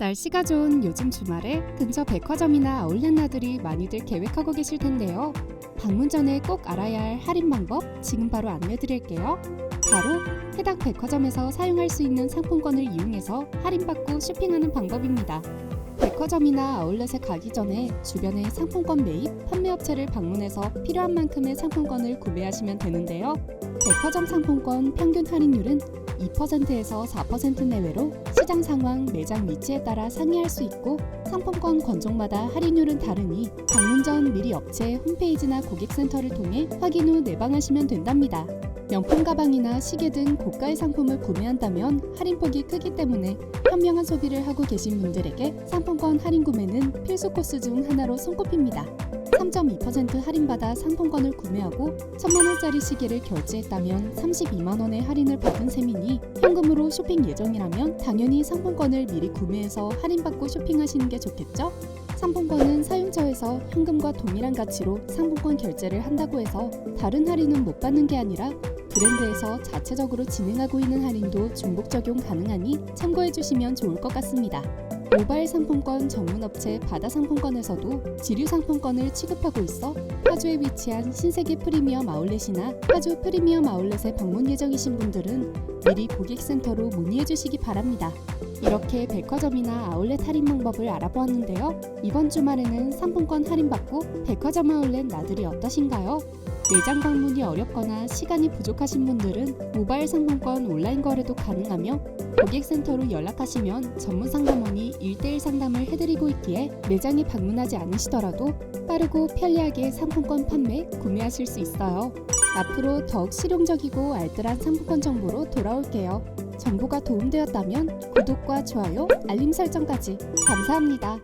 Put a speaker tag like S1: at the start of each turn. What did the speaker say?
S1: 날씨가 좋은 요즘 주말에 근처 백화점이나 아울렛 나들이 많이들 계획하고 계실 텐데요. 방문 전에 꼭 알아야 할 할인 방법 지금 바로 안내드릴게요. 바로 해당 백화점에서 사용할 수 있는 상품권을 이용해서 할인받고 쇼핑하는 방법입니다. 백화점이나 아울렛에 가기 전에 주변의 상품권 매입, 판매 업체를 방문해서 필요한 만큼의 상품권을 구매하시면 되는데요. 백화점 상품권 평균 할인율은 2%에서 4% 내외로 시장 상황, 매장 위치에 따라 상이할 수 있고 상품권 건종마다 할인율은 다르니 방문 전 미리 업체 홈페이지나 고객센터를 통해 확인 후 내방하시면 된답니다. 명품 가방이나 시계 등 고가의 상품을 구매한다면 할인폭이 크기 때문에 현명한 소비를 하고 계신 분들에게 상품권 할인 구매는 필수 코스 중 하나로 손꼽힙니다. 3.2% 할인받아 상품권을 구매하고 1천만 원짜리 시계를 결제했다면 32만 원의 할인을 받은 셈이니 현금으로 쇼핑 예정이라면 당연히 상품권을 미리 구매해서 할인받고 쇼핑하시는 게 좋겠죠? 상품권은 사용처에서 현금과 동일한 가치로 상품권 결제를 한다고 해서 다른 할인은 못 받는 게 아니라 브랜드에서 자체적으로 진행하고 있는 할인도 중복 적용 가능하니 참고해 주시면 좋을 것 같습니다. 모바일 상품권 전문 업체 바다 상품권에서도 지류 상품권을 취급하고 있어 파주에 위치한 신세계 프리미엄 아울렛이나 파주 프리미엄 아울렛에 방문 예정이신 분들은 미리 고객센터로 문의해 주시기 바랍니다. 이렇게 백화점이나 아울렛 할인 방법을 알아보았는데요. 이번 주말에는 상품권 할인받고 백화점 아울렛 나들이 어떠신가요? 매장 방문이 어렵거나 시간이 부족하신 분들은 모바일 상품권 온라인 거래도 가능하며 고객센터로 연락하시면 전문 상담원이 1대1 상담을 해드리고 있기에 매장에 방문하지 않으시더라도 빠르고 편리하게 상품권 판매, 구매하실 수 있어요. 앞으로 더욱 실용적이고 알뜰한 상품권 정보로 돌아올게요. 정보가 도움되었다면 구독과 좋아요, 알림 설정까지 감사합니다.